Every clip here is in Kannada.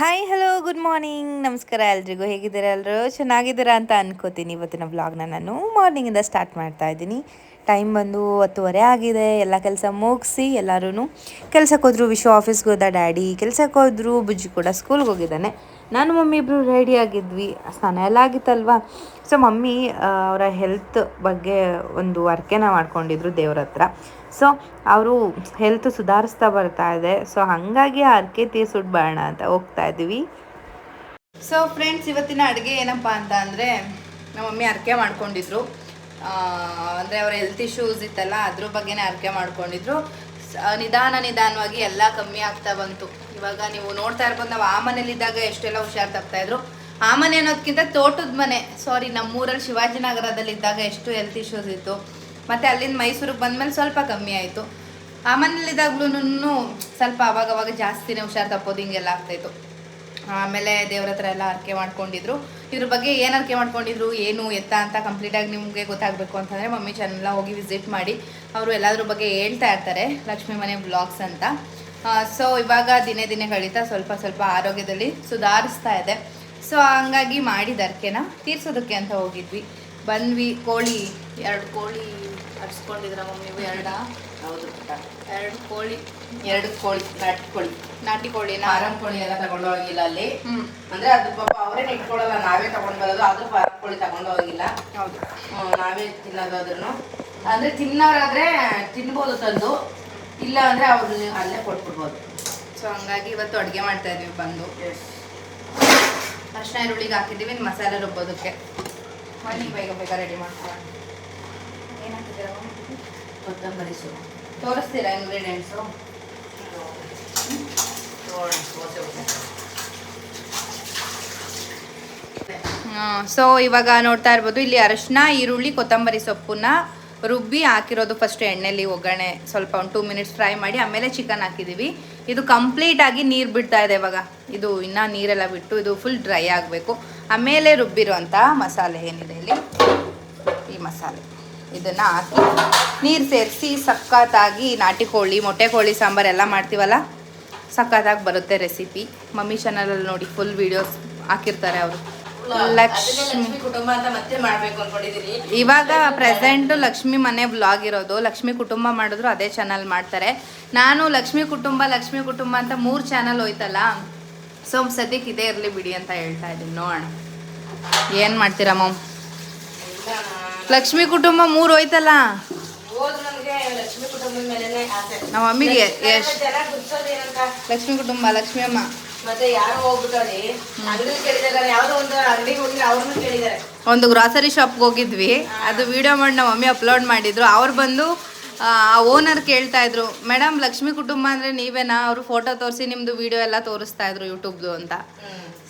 ಹಾಯ್ ಹಲೋ ಗುಡ್ ಮಾರ್ನಿಂಗ್ ನಮಸ್ಕಾರ ಎಲ್ರಿಗೂ. ಹೇಗಿದ್ದೀರಾ ಎಲ್ಲರೂ ಚೆನ್ನಾಗಿದ್ದೀರಾ ಅಂತ ಅನ್ಕೋತೀನಿ ಇವತ್ತಿನ ವ್ಲಾಗ್ನ ನಾನು. ಮಾರ್ನಿಂಗಿಂದ ಸ್ಟಾರ್ಟ್ ಮಾಡ್ತಾ ಇದ್ದೀನಿ. ಟೈಮ್ ಬಂದು ಹತ್ತುವರೆ ಆಗಿದೆ. ಎಲ್ಲ ಕೆಲಸ ಮುಗಿಸಿ ಎಲ್ಲರೂ ಕೆಲ್ಸಕ್ಕೆ ಹೋದ್ರು ವಿಶ್ವ ಆಫೀಸ್ಗೆ ಹೋದ ಡ್ಯಾಡಿ ಕೆಲಸಕ್ಕೆ ಹೋದ್ರು ಬುಜ್ಜಿ ಕೂಡ ಸ್ಕೂಲ್ಗೆ ಹೋಗಿದ್ದಾನೆ. ನಾನು ಮಮ್ಮಿ ಇಬ್ಬರು ರೆಡಿ ಆಗಿದ್ವಿ. ಸ್ನಾನ ಎಲ್ಲ ಆಗಿತ್ತಲ್ವ? ಸೊ ಮಮ್ಮಿ ಅವರ ಹೆಲ್ತ್ ಬಗ್ಗೆ ಒಂದು ಅರ್ಕೆನ ಮಾಡ್ಕೊಂಡಿದ್ರು ದೇವ್ರ ಹತ್ರ. ಸೊ ಅವರು ಹೆಲ್ತ್ ಸುಧಾರಿಸ್ತಾ ಬರ್ತಾ ಇದೆ. ಸೊ ಹಾಗಾಗಿ ಅರ್ಕೆ ತೀರ್ಸುಡ್ಬೇಡ ಅಂತ ಹೋಗ್ತಾ ಇದ್ವಿ ಸೊ ಫ್ರೆಂಡ್ಸ್ ಇವತ್ತಿನ ಅಡುಗೆ ಏನಪ್ಪ ಅಂತ ಅಂದರೆ, ನಮ್ಮ ಮಮ್ಮಿ ಅರ್ಕೆ ಮಾಡ್ಕೊಂಡಿದ್ರು. ಅಂದರೆ ಅವರ ಹೆಲ್ತ್ ಇಶ್ಯೂಸ್ ಇತ್ತಲ್ಲ, ಅದ್ರ ಬಗ್ಗೆನೇ ಅರ್ಕೆ ಮಾಡ್ಕೊಂಡಿದ್ರು. ನಿಧಾನ ನಿಧಾನವಾಗಿ ಎಲ್ಲ ಕಮ್ಮಿ ಆಗ್ತಾ ಬಂತು. ಇವಾಗ ನೀವು ನೋಡ್ತಾ ಇರ್ಬೋದು, ನಾವು ಆ ಮನೇಲಿದ್ದಾಗ ಎಷ್ಟೆಲ್ಲ ಹುಷಾರ್ ತಪ್ತಾ ಇದ್ರು. ಆ ಮನೆ ಅನ್ನೋದಕ್ಕಿಂತ ತೋಟದ ಮನೆ. ಸಾರಿ ನಮ್ಮೂರಲ್ಲಿ ಶಿವಾಜಿನಗರದಲ್ಲಿ ಇದ್ದಾಗ ಎಷ್ಟು ಹೆಲ್ತ್ ಇಶ್ಯೂಸ್ ಇತ್ತು. ಮತ್ತು ಅಲ್ಲಿಂದ ಮೈಸೂರಿಗೆ ಬಂದಮೇಲೆ ಸ್ವಲ್ಪ ಕಮ್ಮಿ ಆಯಿತು. ಆ ಮನೇಲಿದ್ದಾಗ್ಲೂ ಸ್ವಲ್ಪ ಅವಾಗವಾಗ ಅವಾಗ ಜಾಸ್ತಿನೇ ಹುಷಾರ್ ತಪ್ಪೋದು ಹಿಂಗೆಲ್ಲ ಆಗ್ತಾಯಿತ್ತು ಆಮೇಲೆ ದೇವ್ರ ಹತ್ರ ಎಲ್ಲ ಆರ್ಕೆ ಮಾಡ್ಕೊಂಡಿದ್ರು. ಇದ್ರ ಬಗ್ಗೆ ಏನು ಅರ್ಕೆ ಮಾಡ್ಕೊಂಡಿದ್ರು, ಏನು ಎತ್ತ ಅಂತ ಕಂಪ್ಲೀಟಾಗಿ ನಿಮಗೆ ಗೊತ್ತಾಗಬೇಕು ಅಂತಂದರೆ ಮಮ್ಮಿ ಚಾನೆಲ್ನ ಹೋಗಿ ವಿಸಿಟ್ ಮಾಡಿ, ಅವರು ಎಲ್ಲಾದ್ರ ಬಗ್ಗೆ ಹೇಳ್ತಾ ಇರ್ತಾರೆ, ಲಕ್ಷ್ಮೀ ಮನೆ ಬ್ಲಾಗ್ಸ್ ಅಂತ. ಸೊ ಇವಾಗ ದಿನೇ ದಿನೇ ಕಳೀತಾ ಸ್ವಲ್ಪ ಸ್ವಲ್ಪ ಆರೋಗ್ಯದಲ್ಲಿ ಸುಧಾರಿಸ್ತಾ ಇದೆ. ಸೊ ಹಂಗಾಗಿ ಮಾಡಿದ ಅರ್ಕೆನ ತೀರ್ಸೋದಕ್ಕೆ ಅಂತ ಹೋಗಿದ್ವಿ. ಬಂದ್ವಿ, ಕೋಳಿ, ಎರಡು ಕೋಳಿ ಹರ್ಸ್ಕೊಂಡಿದ್ರ ಮಮ್ಮಿ ಎರಡಾ? ಹೌದು ಪುಟ್ಟ. ಎರಡು ಕೋಳಿ. ಎರಡು ಕೋಳಿ ನಾಟಿ ಕೋಳಿ. ನಾಟಿ ಕೋಳಿ ಫಾರಂ ಕೋಳಿ ಎಲ್ಲ ತಗೊಂಡು ಹೋಗಿಲ್ಲ ಅಲ್ಲಿ. ಅಂದ್ರೆ ಅದು ಪಾಪ ಅವರೇ ಇಟ್ಕೊಳ್ಳಲ್ಲ ನಾವೇ ತಗೊಂಡ್ ಬರೋದು ಅದು ಫಾರಂ ಕೋಳಿ ತಗೊಂಡು ಹೋಗಿಲ್ಲ. ಹೌದು. ನಾವೇ ತಿನ್ನೋದು ಅದನ್ನು ಅಂದ್ರೆ ತಿನ್ನೋರಾದ್ರೆ ತಿನ್ಬೋದು ತಂದು ಇಲ್ಲ ಅಂದ್ರೆ ಅವ್ರು ಅಲ್ಲೇ ಕೊಟ್ಬಿಡ್ಬೋದು. ಸೊ ಹಂಗಾಗಿ ಇವತ್ತು ಅಡುಗೆ ಮಾಡ್ತಾ ಇದೀವಿ ಬಂದು. ಅರ್ಶಿನ ಈರುಳ್ಳಿಗೆ ಹಾಕಿದ್ದೀವಿ ಮಸಾಲೆ ರುಬ್ಬೋದಕ್ಕೆ. ಬನ್ನಿ ಬೇಗ ಬೇಗ ರೆಡಿ ಮಾಡ್ಕೊಳ್ಳೋಣ. ಏನು ಹಾಕಿದ್ದೀರಾ ಮಮ್ಮಿ? ಕೊತ್ತಂಬರಿ ಸೊಪ್ಪು. ತೋರಿಸ್ತೀರಾ ಇಂಗ್ರೀಡಿಯೆಂಟ್ಸು. ಸೊ ಇವಾಗ ನೋಡ್ತಾ ಇರ್ಬೋದು ಇಲ್ಲಿ ಅರಶಿನ ಈರುಳ್ಳಿ ಕೊತ್ತಂಬರಿ ಸೊಪ್ಪನ್ನ ರುಬ್ಬಿ ಹಾಕಿರೋದು ಫಸ್ಟ್ ಎಣ್ಣೆಲಿ ಒಗ್ಗರಣೆ. ಸ್ವಲ್ಪ ಒಂದು ಟೂ ಮಿನಿಟ್ಸ್ ಫ್ರೈ ಮಾಡಿ ಆಮೇಲೆ ಚಿಕನ್ ಹಾಕಿದ್ದೀವಿ ಇದು ಕಂಪ್ಲೀಟ್ ಆಗಿ ನೀರು ಬಿಡ್ತಾ ಇದೆ ಇವಾಗ. ಇದು ಇನ್ನೂ ನೀರೆಲ್ಲ ಬಿಟ್ಟು ಇದು ಫುಲ್ ಡ್ರೈ ಆಗಬೇಕು. ಆಮೇಲೆ ರುಬ್ಬಿರುವಂಥ ಮಸಾಲೆ ಏನಿದೆ ಇಲ್ಲಿ? ಈ ಮಸಾಲೆ. ಇದನ್ನು ಹಾಕಿ ನೀರು ಸೇರಿಸಿ ಸಖತ್ತಾಗಿ ನಾಟಿ ಕೋಳಿ ಮೊಟ್ಟೆ ಕೋಳಿ ಸಾಂಬಾರು ಎಲ್ಲ ಮಾಡ್ತೀವಲ್ಲ ಸಖತ್ತಾಗಿ ಬರುತ್ತೆ ರೆಸಿಪಿ ಮಮ್ಮಿ ಚಾನಲಲ್ಲಿ ನೋಡಿ ಫುಲ್ ವೀಡಿಯೋಸ್ ಹಾಕಿರ್ತಾರೆ ಅವರು. ಲಕ್ಷ್ಮಿ ಲಕ್ಷ್ಮಿ ಕುಟುಂಬ ಅಂತ ಮತ್ತೆ ಮಾಡ್ಬೇಕು ಇವಾಗ ಪ್ರೆಸೆಂಟ್ ಲಕ್ಷ್ಮಿ ಮನೆ ಬ್ಲಾಗ್ ಇರೋದು. ಲಕ್ಷ್ಮಿ ಕುಟುಂಬ ಮಾಡಿದ್ರು ಅದೇ ಚಾನಲ್ ಮಾಡ್ತಾರೆ. ನಾನು ಲಕ್ಷ್ಮಿ ಕುಟುಂಬ ಲಕ್ಷ್ಮಿ ಕುಟುಂಬ ಅಂತ ಮೂರು ಚಾನಲ್ ಹೋಯ್ತಲ್ಲ? ಸೊ ಸದ್ಯಕ್ಕೆ ಇದೇ ಇರಲಿ ಬಿಡಿ ಅಂತ ಹೇಳ್ತಾ ಇದ್ದೀನಿ ನೋಡೋಣ. ಏನು ಮಾಡ್ತೀರಾ ಮಮ್? ಇಲ್ಲ, ಲಕ್ಷ್ಮಿ ಕುಟುಂಬ ಮೂರು ಹೋಯ್ತಲ್ಲ? ನಮ್ಮ ಮಮ್ಮಿಗೆ ಲಕ್ಷ್ಮಿ ಎಷ್ಟ್- ಕುಟುಂಬ ಲಕ್ಷ್ಮಿ ಅಮ್ಮ. ಮತ್ತೆ ಯಾರೋ ಹೋಗ್ಬಿಟ್ಟವ್ರಿ. ಅಂಗಡಿ ಕೇಳಿದಾರೆ ಯಾವ್ದೋ ಒಂದು ಅಂಗಡಿಗೆ ಹೋಗಿದ್ರೆ ಅವ್ರನ್ನು ಕೇಳಿದಾರೆ. ಒಂದು ಗ್ರಾಸರಿ ಶಾಪ್ಗೆ ಹೋಗಿದ್ವಿ. ಅದು ವಿಡಿಯೋ ಮಾಡಿ ನಮ್ಮ ಮಮ್ಮಿ ಅಪ್ಲೋಡ್ ಮಾಡಿದ್ರು. ಅವ್ರು ಬಂದು ಆ ಓನರ್ ಕೇಳ್ತಾ ಇದ್ರು ಮೇಡಮ್ ಲಕ್ಷ್ಮಿ ಕುಟುಂಬ ಅಂದ್ರೆ ನೀವೇನಾ? ಅವರು ಫೋಟೋ ತೋರಿಸಿ ನಿಮ್ಮದು ವಿಡಿಯೋ ಎಲ್ಲ ತೋರಿಸ್ತಾ ಇದ್ರು ಯೂಟ್ಯೂಬ್ದು ಅಂತ.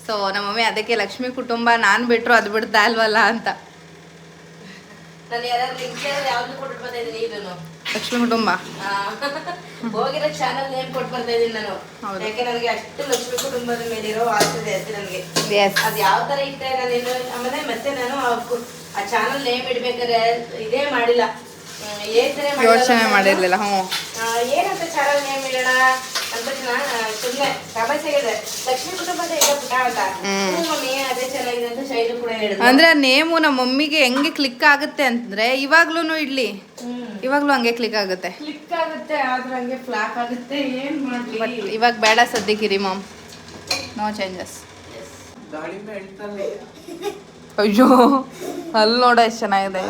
ಸೊ ನಮ್ಮ ಮಮ್ಮಿ ಅದಕ್ಕೆ ಲಕ್ಷ್ಮಿ ಕುಟುಂಬ ನಾನು ಬಿಟ್ಟರು ಅದು ಬಿಡ್ತಾ ಇಲ್ವಲ್ಲ ಅಂತ. ನಾನು ಯಾರು ಲಿಂಕ್ ಯಾವ್ದು ಕೊಟ್ಟು ಬರ್ತಾ ಇದೀನಿ ಇದನ್ನು. ಲಕ್ಷ್ಮಿ ಕುಟುಂಬ. ಹೋಗಿರೋ ಚಾನಲ್ ನೇಮ್ ಕೊಟ್ಟು ಬರ್ತಾ ನಾನು. ಯಾಕೆ ನನಗೆ ಅಷ್ಟು ಲಕ್ಷ್ಮಿ ಕುಟುಂಬದ ಮೇಲಿರೋ ಆಸೆ ಜಾಸ್ತಿ ನನಗೆ. ಅದ್ ಯಾವ ತರ ಇಟ್ಟೆ ನಾನೇನು ಆಮೇಲೆ ಮತ್ತೆ ನಾನು ಆ ಚಾನಲ್ ನೇಮ್ ಇಡ್ಬೇಕಾದ್ರೆ ಇದೇ ಮಾಡಿಲ್ಲ. ಯೋಚನೆ ಮಾಡಿರ್ಲಿಲ್ಲ ಹ್ಞೂ ಏನಂತ ಚಾನಲ್ ನೇಮ್ ಇಡೋಣ ಅಂತ ಸುಮ್ಮನೆ ತಮಾಷೆ ಹೇಳಿದೆ ಲಕ್ಷ್ಮಿ ಕುಟುಂಬದ ಈಗ ಪುಟ ಅಂತ ಹ್ಞೂ ಮಮ್ಮಿ ಅದೇ ಚೆನ್ನಾಗಿದೆ ಅಂತ ಶೈಲು ಕೂಡ ಹೇಳಿದ್ರು. ಅಂದ್ರೆ ನೇಮು ನಮ್ಮ ಮಮ್ಮಿಗೆ ಹೆಂಗೆ ಕ್ಲಿಕ್ ಆಗುತ್ತೆ ಅಂತಂದ್ರೆ ಇವಾಗ್ಲೂ ಇಡ್ಲಿ. ಇವಾಗ್ಲೂ ಹಂಗೆ ಕ್ಲಿಕ್ ಆಗುತ್ತೆ. ಕ್ಲಿಕ್ ಆಗುತ್ತೆ ಆದ್ರೆ ಹಂಗೆ ಫ್ಲಾಪ್ ಆಗುತ್ತೆ ಏನ್ ಮಾಡ್ಲಿ? ಬಟ್ ಇವಾಗ ಬೇಡ ಸದ್ಯಕ್ಕಿರಿ ಮಾಮ್ ನೋ ಚೇಂಜಸ್ ಅಯ್ಯೋ ಅಲ್ಲಿ ನೋಡ ಎಷ್ಟು ಚೆನ್ನಾಗಿದೆ.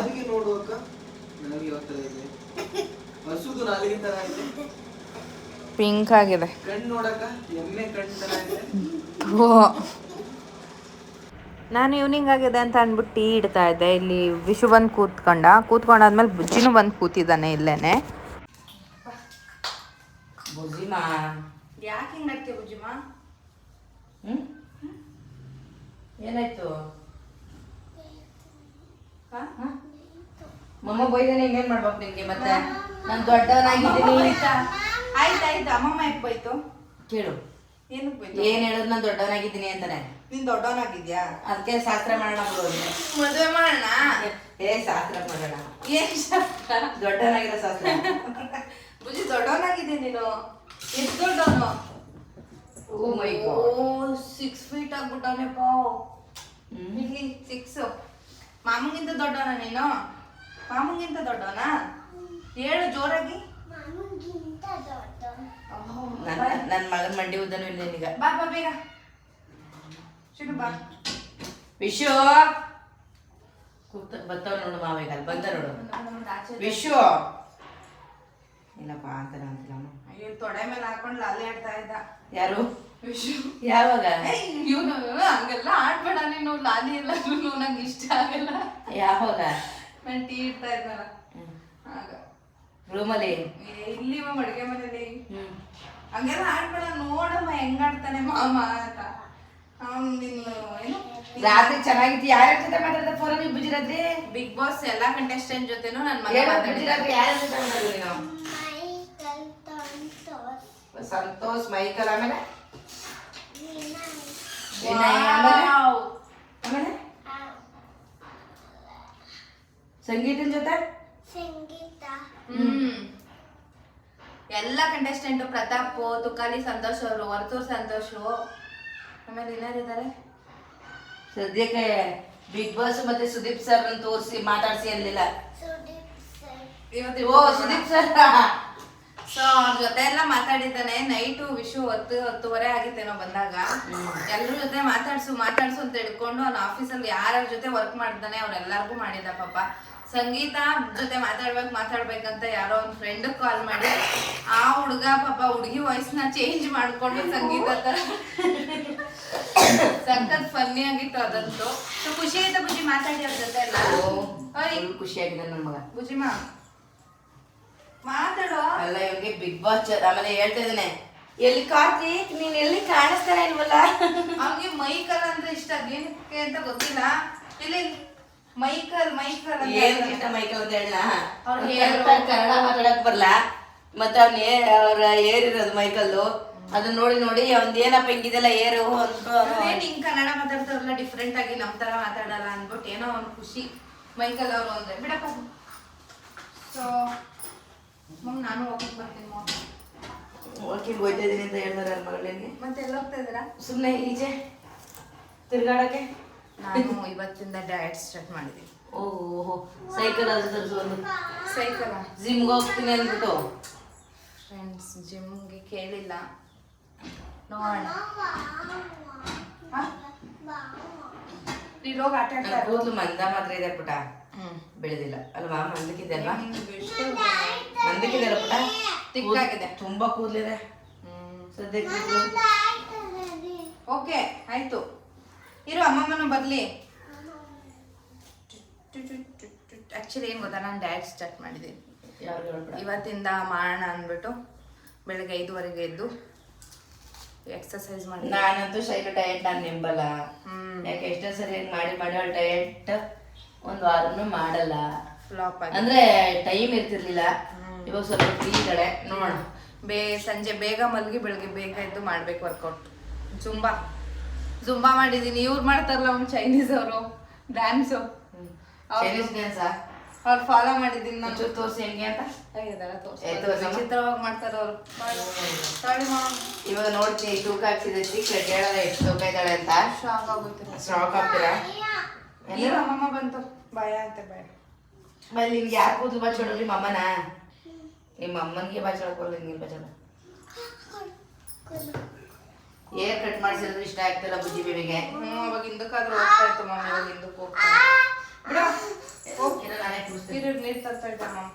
ಹಸುದು ನಾಲಿಗೆ ತರ ಇದೆ. ಪಿಂಕ್ ಆಗಿದೆ. ಕಣ್ಣು ನೋಡಕ ಎಮ್ಮೆ ಕಣ್ಣು ಇದೆ. ನಾನು ಈವ್ನಿಂಗ್ ಆಗಿದೆ ಅಂತ ಅಂದ್ಬಿಟ್ಟು ಟೀ ಇಡ್ತಾ ಇದ್ದೆ. ಇಲ್ಲಿ ವಿಶು ಬಂದು ಕೂತ್ಕೊಂಡ. ಕೂತ್ಕೊಂಡಾದ್ಮೇಲೆ ಬುಜ್ಜಿನೂ ಬಂದು ಕೂತಿದ್ದಾನೆ ಇಲ್ಲೇನೆ. ಏನಾಯ್ತು? ಮಮ್ಮ ಬೈದಾನೆ ಇನ್ನೇನ್ ಮಾಡ್ಬೇಕು ನಿಮ್ಗೆ ಮತ್ತೆ? ನಾನು ದೊಡ್ಡವನಾಗಿದ್ದೀನಿ. ಆಯ್ತು ಆಯ್ತು. ಅಮ್ಮಮ್ಮ ಯಾಕೆ ಬೈತು ಕೇಳು. ಏನಕ್ಕೆ ಬೈತು ಏನ್ ಹೇಳೋದು? ನಾನು ದೊಡ್ಡವನಾಗಿದ್ದೀನಿ ಅಂತಾನೆ. ನೀನು ದೊಡ್ಡವನಾಗಿದ್ಯಾ? ಅದಕ್ಕೆ ಶಾಸ್ತ್ರ ಮಾಡೋಣ ಬಿಡು ಅಂದೆ. ಮದುವೆ ಮಾಡೋಣ? ಏ ಶಾಸ್ತ್ರ ಮಾಡೋಣ. ಏನ್ ಶಾಸ್ತ್ರ? ದೊಡ್ಡವನಾಗಿರೋ ಶಾಸ್ತ್ರ. ಬುಜಿ ದೊಡ್ಡವನಾಗಿದೆ ನೀನು. ಎಷ್ಟು ದೊಡ್ಡವನು? My god. O six feet ಆಗ್ಬಿಟ್ಟವನೆಪ್ಪ ಇಲ್ಲಿ ಸಿಕ್ಸ್ ಮಾಮಂಗಿಂತ ದೊಡ್ಡವನ ನೀನು? ಮಾಮಂಗಿಂತ ದೊಡ್ಡವನ? ಹೇಳು ಜೋರಾಗಿ. ನನ್ನ ನನ್ನ ಮಗನ ಮಂಡಿ ಉದ್ದನೂ ಇಲ್ಲ ನಿನಗ. ಬಾ ಬಾ ಬೇಗ. ಶುರು ಬಾ. ವಿಶು! ಕೂತ ಬರ್ತಾವ ನೋಡು ಮಾವ ಈಗ ಅಲ್ಲಿ ಬಂದ ನೋಡು. ವಿಶು! ಇಲ್ಲಪ್ಪ ಅಂತಾರ ಅಂತಿಲ್ಲ ಅವ್ನು. ಅಯ್ಯೋ ತೊಡೆ ಮೇಲೆ ಹಾಕೊಂಡು ಲಾಲಿ ಆಡ್ತಾ ಇದ್ದ. ಯಾರು? ವಿಶು. ಯಾವಾಗ? ಇವನು ಹಂಗೆಲ್ಲ ಆಡ್ಬೇಡ ನೀನು ಲಾಲಿ ಎಲ್ಲ ನಂಗೆ ಇಷ್ಟ ಆಗಲ್ಲ. ಯಾವಾಗ? ನಾನು ಟೀ ಇಡ್ತಾ ಇದ್ನಲ್ಲ ಆಗ. ರೂಮಲ್ಲಿ ಇಲ್ಲಿ ಇವ ಅಡುಗೆ ಮನೇಲಿ. ಹಂಗೆಲ್ಲ ಆಡ್ಬೇಡ ನೋಡಮ್ಮ ಹೆಂಗಾಡ್ತಾನೆ ಮಾಮ ಅಂತ. ರಾತ್ರಿ ಚೆನ್ನಾಗಿತ್ತು. ಯಾರ್ಯಾರ ಜೊತೆ ಮಾತಾಡೋ ಫೋನ್ ನೀವು ಬಿಜಿರಾತ್ರಿ ಬಿಗ್ ಬಾಸ್ ಎಲ್ಲಾ ಕಂಟೆಸ್ಟೆಂಟ್ ಜೊತೆನೂ ನನ್ನ ಮಗ ಮಾತಾಡಿದ ಬಿಜಿರಾತ್ರಿ ಯಾರ ಜೊತೆ ಮಾತಾಡಿದ್ರಿ ನಾವು? ಸಂತೋಷ್ ಮೈಕಲ್ ಆಮೇಲೆ? ಆಮೇಲೆ? ಆಮೇಲೆ? ಸಂಗೀತನ ಜೊತೆ? ಹ್ಮ್. ಎಲ್ಲ ಕಂಟೆಸ್ಟೆಂಟ್ ಪ್ರತಾಪ್ ತುಕಾಲಿ ಸಂತೋಷ್ ಅವರು ವರ್ತೂರ್ ಸಂತೋಷ್. ಆಮೇಲೆ ಇನ್ನಾರಿದ್ದಾರೆ ಸದ್ಯಕ್ಕೆ ಬಿಗ್ ಬಾಸ್ ಮತ್ತೆ ಸುದೀಪ್ ಸರ್ ತೋರಿಸಿ ಮಾತಾಡ್ಸಿ ಅಲ್ಲಿಲ್ಲ ಇವತ್ತು ಓ ಸುದೀಪ್ ಸರ್ ಸೊ ಅವ್ರ ಜೊತೆ ಎಲ್ಲ ಮಾತಾಡಿದ್ದಾನೆ. ನೈಟು ವಿಶು ಹತ್ತು ಹತ್ತುವರೆ ಆಗಿತ್ತೇನೋ ಬಂದಾಗ. ಎಲ್ಲರ ಜೊತೆ ಮಾತಾಡ್ಸು ಮಾತಾಡ್ಸು ಅಂತ ಹಿಡ್ಕೊಂಡು ಅವ್ನ ಆಫೀಸಲ್ಲಿ ಯಾರ್ಯಾರ ಜೊತೆ ವರ್ಕ್ ಮಾಡ್ತಾನೆ ಅವ್ರೆಲ್ಲರಿಗೂ ಮಾಡಿದ ಪಾಪ. ಸಂಗೀತ ಜೊತೆ ಮಾತಾಡ್ಬೇಕು ಮಾತಾಡ್ಬೇಕಂತ ಯಾರೋ ಒಂದು ಫ್ರೆಂಡ್ ಕಾಲ್ ಮಾಡಿ ಆ ಹುಡುಗ ಪಾಪ ಹುಡುಗಿ ನ ಚೇಂಜ್ ಮಾಡ್ಕೊಂಡು ಸಂಗೀತ ತರ ಸಖತ್ ಫನ್ನಿ ಆಗಿತ್ತು ಅದಂತೂ. ಸೊ ಖುಷಿ ಆಯ್ತು ಬುಜಿ ಮಾತಾಡಿ ಅವ್ರ ಜೊತೆ ಎಲ್ಲ? ಖುಷಿ ಖುಷಿಯಾಗಿದೆ ನನ್ನ ಮಗ. ಬುಜಿಮಾ ಮಾತಾಡೋ. ಅಲ್ಲ ಇವ್ರಿಗೆ ಬಿಗ್ ಬಾಸ್ ಆಮೇಲೆ ಹೇಳ್ತಾ ಇದ್ದಾನೆ ಎಲ್ಲಿ ಕಾರ್ತಿಕ್ ನೀನ್ ಎಲ್ಲಿ ಕಾಣಿಸ್ತಾನೆ ಇಲ್ವಲ್ಲ? ಅವ್ನಿಗೆ ಮೈಕಲ್ ಅಂದ್ರೆ ಇಷ್ಟ ಏನಕ್ಕೆ ಅಂತ ಗೊತ್ತಿಲ್ಲ. ಇಲ್ಲಿ ಇಲ್ಲಿ. ಮೈಕಲ್ ಮೈಕಲ್ ಏನ್ ಮೈಕಲ್ ಅಂತ ಹೇಳ ಅವ್ರ್. ಕನ್ನಡ ಮಾತಾಡಕ್ ಬರ್ಲ? ಮತ್ತೆ ಅವ್ನ ಅವ್ರ ಏರಿರೋದು ಮೈಕಲ್ಲು ಅದನ್ನ ನೋಡಿ ನೋಡಿ ಅವ್ನ್ ಏನಪ್ಪ ಹಿಂಗಿದೆಲ್ಲ ಏರು ಅಂತ ಹಿಂಗ್ ಕನ್ನಡ ಮಾತಾಡ್ತಾರಲ್ಲ ಡಿಫ್ರೆಂಟ್ ಆಗಿ ನಮ್ ತರ ಮಾತಾಡಲ್ಲ ಅನ್ಬಿಟ್ಟು ಏನೋ ಅವ್ನ್ ಖುಷಿ. ಮೈಕಲ್ ಅವರು ಅಂದ್ರೆ ಬಿಡಪ್ಪ. ಸೊ ಮಮ್ ನಾನು ಹೋಗಕ್ ಬರ್ತೀನಿ. ವಾಕಿಂಗ್ ಹೋಯ್ತಾ ಇದೀನಿ ಅಂತ ಹೇಳ್ತಾರೆ ಮಗಳಿಗೆ ಮತ್ತೆ ಎಲ್ಲ ಹೋಗ್ತಾ ಇದೀರಾ ಸುಮ್ಮನೆ ಈಜೆ ತಿರ್ಗಾಡಕ್ಕೆ ನಾನು ಇವತ್ತಿಂದ ಡಯಟ್ ಸ್ಟಾರ್ಟ್ ಮಾಡಿದ್ದೀನಿ. ಓಹೋ ಸೈಕಲ್ ಅದು ಒಂದು. ಸೈಕಲ್? ಜಿಮ್ಗೆ ಹೋಗ್ತೀನಿ ಅಂದ್ಬಿಟ್ಟು. ಫ್ರೆಂಡ್ಸ್ ಜಿಮ್ಗೆ ಕೇಳಿಲ್ಲ. ನೋಡೋಣ. ಹೋಗಿ ಆಟ ಆಡ್ತಾ ಕೂದಲು ಮಂದ ಮಾತ್ರ ಇದೆ ಪುಟ. ಬೆಳೆದಿಲ್ಲ. ಅಲ್ವಾ? ಮಂದಕ್ಕಿದೆ ಅಲ್ವಾ? ಮಂದಕ್ಕಿದೆ ಅಲ್ಲ ಪುಟ? ತಿಕ್ಕಾಗಿದೆ. ತುಂಬಾ ಕೂದಲಿದೆ. ಸದ್ಯಕ್ಕೆ ಓಕೆ ಆಯ್ತು. ಇರು ಅಮ್ಮಮ್ಮನ ಬರಲಿ. ಆ್ಯಕ್ಚುಲಿ ಏನು ಗೊತ್ತಾ ನಾನು ಡಯಟ್ ಸ್ಟಾರ್ಟ್ ಮಾಡಿದ್ದೀನಿ. ಇವತ್ತಿಂದ ಮಾಡೋಣ ಅಂದ್ಬಿಟ್ಟು ಬೆಳಗ್ಗೆ ಐದುವರೆಗೆ ಎದ್ದು ಎಕ್ಸರ್ಸೈಸ್ ಮಾಡಿ. ನಾನಂತೂ ಶೈಲು ಡಯಟ್ ನಾನು ನಿಂಬಲ್ಲ. ಯಾಕೆ ಎಷ್ಟೋ ಸರಿ ಮಾಡಿ ಮಾಡಿ ಅವಳು ಡಯಟ್ ಒಂದು ವಾರನು ಮಾಡಲ್ಲ. ಫ್ಲಾಪ್ ಅಂದ್ರೆ ಟೈಮ್ ಇರ್ತಿರ್ಲಿಲ್ಲ. ಇವಾಗ ಸ್ವಲ್ಪ ಫ್ರೀ ಇದ್ದಾಳೆ. ನೋಡೋಣ. ಬೇ ಸಂಜೆ ಬೇಗ ಮಲಗಿ ಬೆಳಗ್ಗೆ ಬೇಗ ಎದ್ದು ಮಾಡ್ಬೇಕು ವರ್ಕೌಟ್ ಜುಂಬಾ. ಜುಂಬಾ ಮಾಡಿದೀನಿ. ಇವ್ರು ಮಾಡ್ತಾರಲ್ಲ ಅವ್ನು ಚೈನೀಸ್ ಅವರು. ಡ್ಯಾನ್ಸು ಚೈನೀಸ್ ಡ್ಯಾನ್ಸ್ ಅವ್ರು ಫಾಲೋ ಮಾಡಿದ್ದೀನಿ ನಾನು. ಜೊತೆ ತೋರಿಸಿ ಹೆಂಗೆ ಅಂತ? ಹೇಗಿದ್ದಾರೆ. ವಿಚಿತ್ರವಾಗಿ ಮಾಡ್ತಾರೆ ಅವರು. ಇವಾಗ ನೋಡ್ತೀನಿ ತೂಕ ಹಾಕ್ಸಿದೆ ಸೀಕ್ರೆಟ್ ಹೇಳಲ್ಲ ಎಷ್ಟು ತೂಕ ಇದ್ದಾಳೆ ಅಂತ. ಶಾಕ್ ಆಗುತ್ತೆ. ಸ್ಟಾಕ್ ಆಗ್ತೀರಾ? ಏನು? ಅಮ್ಮಮ್ಮ ಬಂತು. ಭಯ ಅಂತ ಭಯ. ಆಮೇಲೆ ನಿಮ್ಗೆ ಯಾರು ಕೂದಲು ನಿಮ್ಮ ಅಮ್ಮನ? ನಿಮ್ಮ ಅಮ್ಮನಿಗೆ ಬಾಚೋಳಕ್ ಬರಲ್ಲ ನಿಮ್ಗೆ ಬಾಚೋಳ ಏರ್ ಕಟ್ ಮಾಡಿಸಿದ್ರೆ ಇಷ್ಟ ಆಗ್ತಿಲ್ಲ ಬುಜ್ಜಿ ಬೇಬಿಗೆ ಹ್ಞೂ ಅವಾಗ ಹಿಂದಕ್ಕಾದ್ರೂ ಹೋಗ್ತಾ ಇತ್ತು ಮಮ್ಮಿ ಅವಾಗ ಹಿಂದಕ್ಕೆ ಹೋಗ್ತಾ ಬಿಡು. ಏನೋ ನಾನೇ ನೀರು ತರ್ತಾ ಇದ್ದೆ ಮಮ್ಮ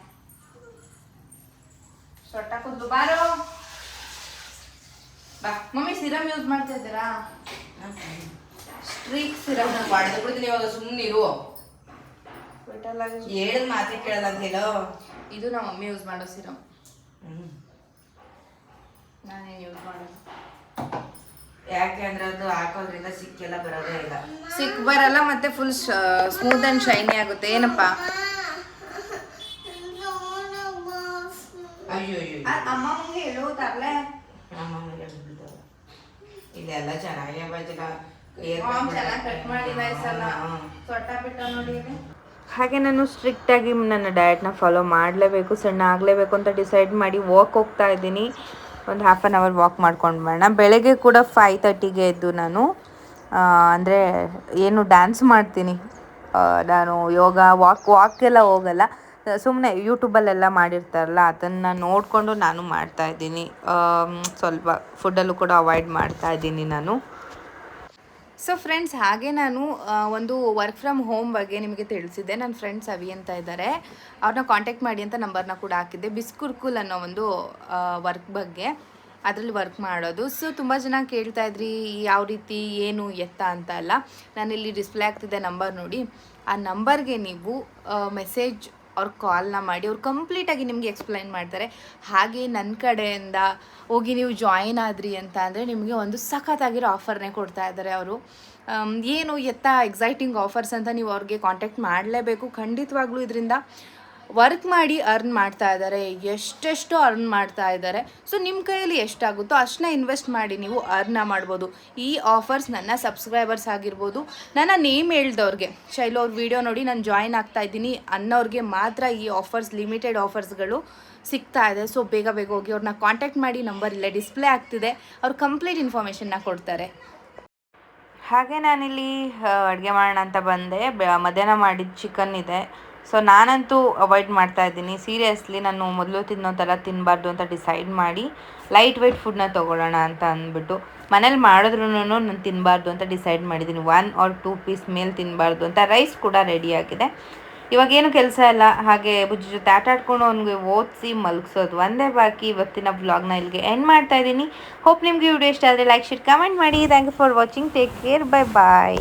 ಸೊಟ್ಟ ಕುದ್ದು ಬಾರೋ. ಬಾ. ಮಮ್ಮಿ ಸಿರಮ್ ಯೂಸ್ ಮಾಡ್ತಾ ಇದ್ದೀರಾ? ಸ್ಟ್ರೀಕ್ ಸಿರಮ್ ಮಾಡಿದ. ಬಿಡ್ತೀನಿ ಇವಾಗ ಸುಮ್ಮನೆ ಇರು. ಹೇಳಿದ ಮಾತೇ ಕೇಳಲ್ಲ ಅಂತ ಹೇಳೋ. ಇದು ನಮ್ಮ ಮಮ್ಮಿ ಯೂಸ್ ಮಾಡೋ ಸಿರಮ್ ನಾನೇನು ಯೂಸ್ ಮಾಡೋದು? ಯಾಕೆ ಅಂದ್ರೆ ಅದು ಹಾಕೋದ್ರಿಂದ ಸಿಕ್ಕೆಲ್ಲ ಬರೋದೇ ಇಲ್ಲ. ಸಿಕ್ ಬರಲ್ಲ ಮತ್ತೆ ಫುಲ್ ಸ್ಮೂತ್ ಅಂಡ್ ಶೈನಿ ಆಗುತ್ತೆ. ಏನಪ್ಪ? ಅಯ್ಯೋ ಅಯ್ಯೋ ಅಮ್ಮಂಗೆ ಹೇಳು ತರ್ಲೆ ನಮ್ಮ ಅಮ್ಮಗೆ ಬಿಡ್ತಾವ ಇದೆಲ್ಲ ಚೆನ್ನಾಗೇ ಬಾಚಿಲ್ಲ ಚೆನ್ನಾಗಿ ಕಟ್ ಮಾಡಿದ ಈ ಸಲ ಸೊಟ್ಟ ಬಿಟ್ಟ ನೋಡಿ ಇಲ್ಲಿ. ಹಾಗೆ ನಾನು ಸ್ಟ್ರಿಕ್ಟಾಗಿ ನನ್ನ ಡಯಟ್ನ ಫಾಲೋ ಮಾಡಲೇಬೇಕು ಸಣ್ಣ ಆಗಲೇಬೇಕು ಅಂತ ಡಿಸೈಡ್ ಮಾಡಿ ವಾಕ್ ಹೋಗ್ತಾ ಇದ್ದೀನಿ. ಒಂದು ಹಾಫ್ ಆನ್ ಅವರ್ ವಾಕ್ ಮಾಡ್ಕೊಂಡು ಬರೋಣ ಬೆಳಗ್ಗೆ ಕೂಡ ಫೈ ತರ್ಟಿಗೆ ಎದ್ದು ನಾನು ಅಂದರೆ ಏನು ಡ್ಯಾನ್ಸ್ ಮಾಡ್ತೀನಿ. ನಾನು ಯೋಗ ವಾಕ್ ವಾಕೆಲ್ಲ ಹೋಗಲ್ಲ. ಸುಮ್ಮನೆ ಯೂಟ್ಯೂಬಲ್ಲೆಲ್ಲ ಮಾಡಿರ್ತಾರಲ್ಲ, ಅದನ್ನು ನೋಡಿಕೊಂಡು ನಾನು ಮಾಡ್ತಾ ಇದ್ದೀನಿ. ಸ್ವಲ್ಪ ಫುಡ್ಡಲ್ಲೂ ಕೂಡ ಅವಾಯ್ಡ್ ಮಾಡ್ತಾ ಇದ್ದೀನಿ ನಾನು. ಸೊ ಫ್ರೆಂಡ್ಸ್ ಹಾಗೆ ನಾನು ಒಂದು ವರ್ಕ್ ಫ್ರಮ್ ಹೋಮ್ ಬಗ್ಗೆ ನಿಮಗೆ ತಿಳಿಸಿದ್ದೆ. ನನ್ನ ಫ್ರೆಂಡ್ಸ್ ಅವಿ ಅಂತ ಇದ್ದಾರೆ ಅವ್ರನ್ನ ಕಾಂಟ್ಯಾಕ್ಟ್ ಮಾಡಿ ಅಂತ ನಂಬರ್ನ ಕೂಡ ಹಾಕಿದ್ದೆ. ಬಿಸ್ಕುರ್ಕುಲ್ ಅನ್ನೋ ಒಂದು ವರ್ಕ್ ಬಗ್ಗೆ. ಅದರಲ್ಲಿ ವರ್ಕ್ ಮಾಡೋದು. ಸೊ ತುಂಬ ಜನ ಕೇಳ್ತಾ ಇದ್ರಿ ಯಾವ ರೀತಿ, ಏನು ಎತ್ತ ಅಂತ ಅಲ್ಲ ನಾನಿಲ್ಲಿ ಡಿಸ್ಪ್ಲೇ ಆಗ್ತಿದ್ದೆ ನಂಬರ್ ನೋಡಿ. ಆ ನಂಬರ್ಗೆ ನೀವು ಮೆಸೇಜ್ ಅವ್ರ ಕಾಲ್ನ ಮಾಡಿ, ಅವ್ರು ಕಂಪ್ಲೀಟಾಗಿ ನಿಮಗೆ ಎಕ್ಸ್ಪ್ಲೈನ್ ಮಾಡ್ತಾರೆ. ಹಾಗೆ ನನ್ನ ಕಡೆಯಿಂದ ಹೋಗಿ ನೀವು ಜಾಯಿನ್ ಆದ್ರಿ ಅಂತ ಅಂದರೆ ನಿಮಗೆ ಒಂದು ಸಖತ್ತಾಗಿರೋ ಆಫರ್ನೇ ಕೊಡ್ತಾ ಇದ್ದಾರೆ ಅವರು. ಏನು ಎತ್ತ ಎಕ್ಸೈಟಿಂಗ್ ಆಫರ್ಸ್ ಅಂತ ನೀವು ಅವ್ರಿಗೆ ಕಾಂಟ್ಯಾಕ್ಟ್ ಮಾಡಲೇಬೇಕು. ಖಂಡಿತವಾಗ್ಲೂ ಇದರಿಂದ ವರ್ಕ್ ಮಾಡಿ ಅರ್ನ್ ಮಾಡ್ತಾ ಇದ್ದಾರೆ, ಎಷ್ಟೆಷ್ಟು ಅರ್ನ್ ಮಾಡ್ತಾ ಇದ್ದಾರೆ. ಸೊ ನಿಮ್ಮ ಕೈಯಲ್ಲಿ ಎಷ್ಟಾಗುತ್ತೋ ಅಷ್ಟನ್ನ ಇನ್ವೆಸ್ಟ್ ಮಾಡಿ ನೀವು ಅರ್ನ ಮಾಡ್ಬೋದು. ಈ ಆಫರ್ಸ್ ನನ್ನ ಸಬ್ಸ್ಕ್ರೈಬರ್ಸ್ ಆಗಿರ್ಬೋದು. ನನ್ನ ನೇಮ್ ಹೇಳ್ದವ್ರಿಗೆ, ಶೈಲು ಅವ್ರ ವಿಡಿಯೋ ನೋಡಿ ನಾನು ಜಾಯಿನ್ ಆಗ್ತಾ ಇದ್ದೀನಿ ಅನ್ನೋರಿಗೆ ಮಾತ್ರ ಈ ಆಫರ್ಸ್ ಲಿಮಿಟೆಡ್ ಆಫರ್ಸ್ಗಳು ಸಿಗ್ತಾ ಇದೆ. ಸೊ ಬೇಗ ಬೇಗ ಹೋಗಿ ಅವ್ರನ್ನ ಕಾಂಟ್ಯಾಕ್ಟ್ ಮಾಡಿ ನಂಬರ್ ಇಲ್ಲೇ ಡಿಸ್ಪ್ಲೇ ಆಗ್ತಿದೆ. ಅವ್ರು ಕಂಪ್ಲೀಟ್ ಇನ್ಫಾರ್ಮೇಷನ್ನ ಕೊಡ್ತಾರೆ. ಹಾಗೆ ನಾನಿಲ್ಲಿ ಅಡುಗೆ ಮಾಡೋಣ ಅಂತ ಬಂದೆ. ಮಧ್ಯಾಹ್ನ ಮಾಡಿದ ಚಿಕನ್ ಇದೆ. ಸೊ ನಾನಂತೂ ಅವಾಯ್ಡ್ ಮಾಡ್ತಾ ಇದ್ದೀನಿ. ಸೀರಿಯಸ್ಲಿ ನಾನು ಮೊದಲು ತಿನ್ನೋ ಥರ ತಿನ್ನಬಾರ್ದು ಅಂತ ಡಿಸೈಡ್ ಮಾಡಿ ಲೈಟ್ ವೆಯ್ಟ್ ಫುಡ್ನ ತೊಗೊಳ್ಳೋಣ ಅಂತ ಅಂದ್ಬಿಟ್ಟು, ಮನೇಲಿ ಮಾಡಿದ್ರೂ ನಾನು ತಿನ್ನಬಾರ್ದು ಅಂತ ಡಿಸೈಡ್ ಮಾಡಿದ್ದೀನಿ. ಒನ್ ಆರ್ ಟೂ ಪೀಸ್ ಮೇಲೆ ತಿನ್ನಬಾರ್ದು ಅಂತ ರೈಸ್ ಕೂಡ ರೆಡಿ ಆಗಿದೆ. ಇವಾಗೇನು ಕೆಲಸ ಇಲ್ಲ. ಹಾಗೆ ಬುಜ್ಜಿ ಜೊತೆ ಆಟ ಆಡ್ಕೊಂಡು ಅವ್ನಿಗೆ ಓದಿಸಿ ಮಲಗಿಸೋದು. ಒಂದೇ ಬಾಕಿ ಇವತ್ತಿನ ಬ್ಲಾಗ್ನ ಇಲ್ಲಿಗೆ ಎಂಡ್ ಮಾಡ್ತಾ ಇದ್ದೀನಿ. ಹೋಪ್ ನಿಮಗೆ ವಿಡಿಯೋ ಇಷ್ಟ ಆದರೆ ಲೈಕ್ ಶೇರ್ ಕಮೆಂಟ್ ಮಾಡಿ. Thank you for watching take care bye bye